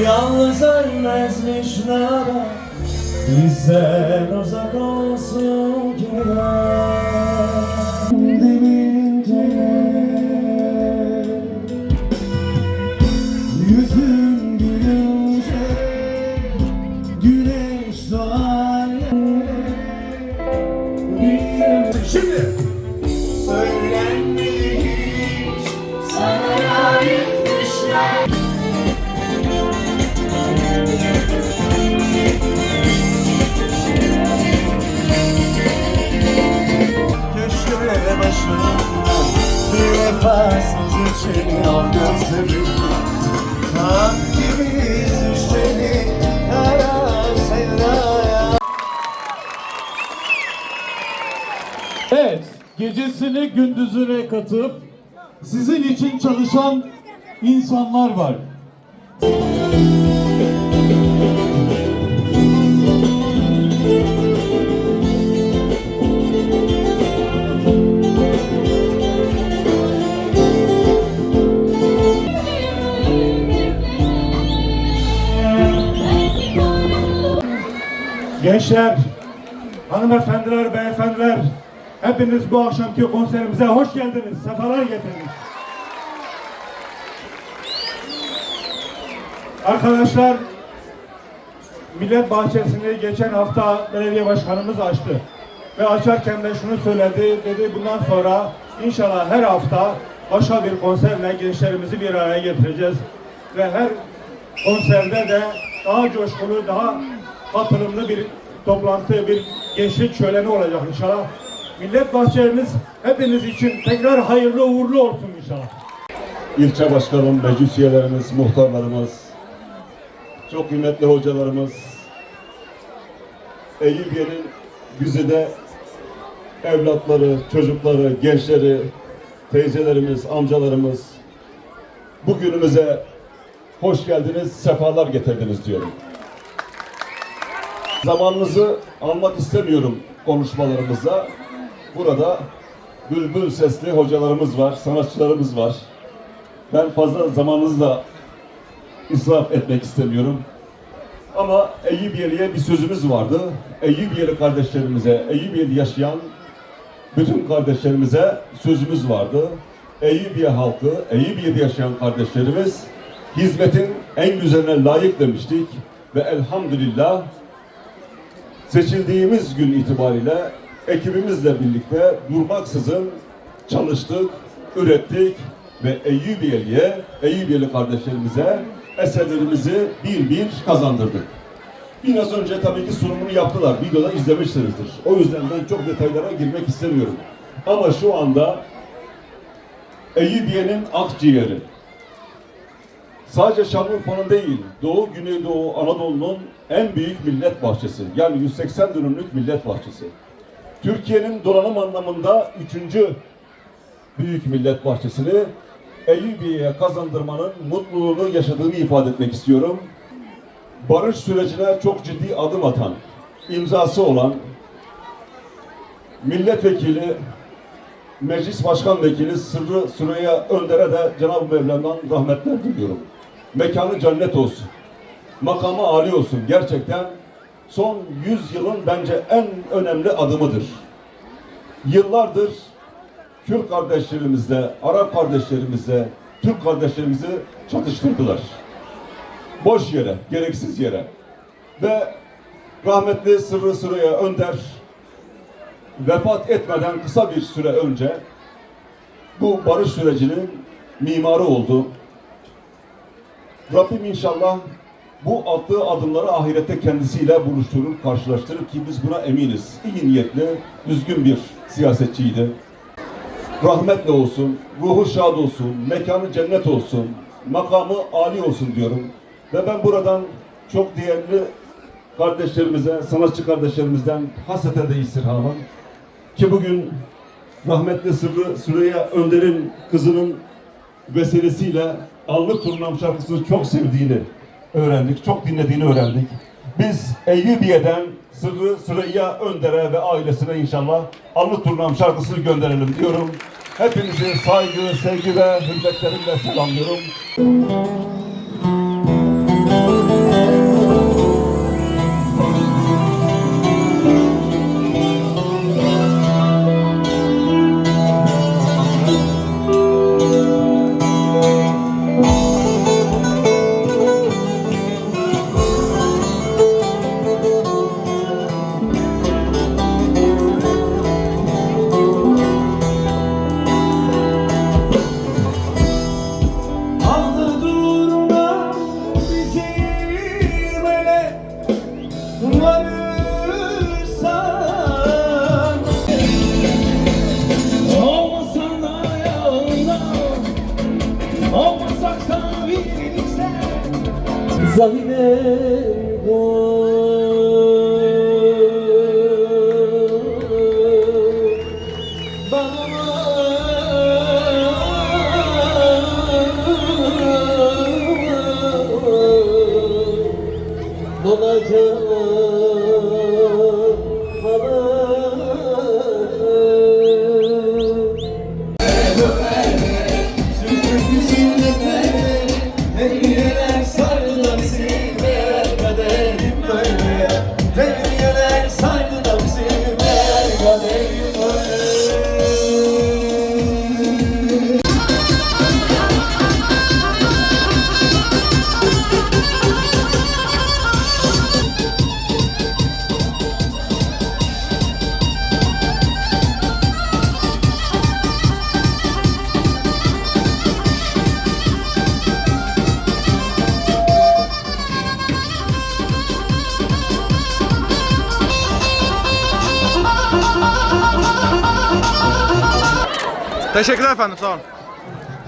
Ялозельне смішнева і зело закосню діла. Vefasız içiniyor gözlerim Hangimiz düşmeli Kara sevdaya Evet, gecesini gündüzüne katıp sizin için çalışan insanlar var. Gençler, hanımefendiler, beyefendiler, hepiniz bu akşamki konserimize hoş geldiniz, sefalar getirdiniz. Arkadaşlar, Millet Bahçesi'ni geçen hafta belediye başkanımız açtı. Ve açarken de şunu söyledi, dedi bundan sonra inşallah her hafta başka bir konserle gençlerimizi bir araya getireceğiz. Ve her konserde de daha coşkulu, daha katılımlı bir toplantı, bir gençlik şöleni olacak inşallah. Millet bahçemiz hepiniz için tekrar hayırlı uğurlu olsun inşallah. ilçe başkanım, meclis üyelerimiz, muhtarlarımız, çok kıymetli hocalarımız, Eyüpiye'nin güzide evlatları, çocukları, gençleri, teyzelerimiz, amcalarımız bugünümüze hoş geldiniz, sefalar getirdiniz diyorum. Zamanınızı almak istemiyorum konuşmalarımıza. Burada bülbül sesli hocalarımız var, sanatçılarımız var. Ben fazla zamanınızı da israf etmek istemiyorum. Ama Eyyubiyeli'ye bir sözümüz vardı. Eyyubiyeli kardeşlerimize, Eyyubiyeli yaşayan bütün kardeşlerimize sözümüz vardı. Eyyubiye halkı, Eyyubiye'de yaşayan kardeşlerimiz hizmetin en güzeline layık demiştik. Ve elhamdülillah seçildiğimiz gün itibariyle ekibimizle birlikte durmaksızın çalıştık, ürettik ve Eyyubiyeli'ye, Eyyubiyeli kardeşlerimize eserlerimizi bir bir kazandırdık. Biraz önce tabii ki sunumunu yaptılar. Videoda izlemişsinizdir. O yüzden ben çok detaylara girmek istemiyorum. Ama şu anda Eyyubiye'nin akciğeri, Sadece Şanlıurfa'nın değil, Doğu, Güneydoğu, Anadolu'nun en büyük millet bahçesi. Yani 180 dönümlük millet bahçesi. Türkiye'nin donanım anlamında üçüncü büyük millet bahçesini Eyyubiye'ye kazandırmanın mutluluğunu yaşadığını ifade etmek istiyorum. Barış sürecine çok ciddi adım atan, imzası olan milletvekili, meclis başkan vekili Sırrı Süreyya Önder'e de Cenab-ı Mevlam'dan rahmetler diliyorum. Mekanı cennet olsun. Makamı âli olsun. Gerçekten son 100 yılın bence en önemli adımıdır. Yıllardır Kürt kardeşlerimizle, Arap kardeşlerimizle, Türk kardeşlerimizi çatıştırdılar. Boş yere, gereksiz yere. Ve rahmetli Sırrı Süreyya Önder vefat etmeden kısa bir süre önce bu barış sürecinin mimarı oldu. Rabbim inşallah bu attığı adımları ahirette kendisiyle buluşturur, karşılaştırır ki biz buna eminiz. İyi niyetli, düzgün bir siyasetçiydi. Rahmetle olsun, ruhu şad olsun, mekanı cennet olsun, makamı âli olsun diyorum. Ve ben buradan çok değerli kardeşlerimize, sanatçı kardeşlerimizden hasreten de istirhamım ki bugün rahmetli Sırrı Süreyya Önder'in kızının vesilesiyle Allık Turnam şarkısını çok sevdiğini öğrendik, çok dinlediğini öğrendik. Biz Eyyubiye'den Sırrı Süreyya Önder'e ve ailesine inşallah Allık Turnam şarkısını gönderelim diyorum. Hepinizi saygı, sevgi ve hürmetlerimle selamlıyorum. Zahide Teşekkürler efendim sağ olun.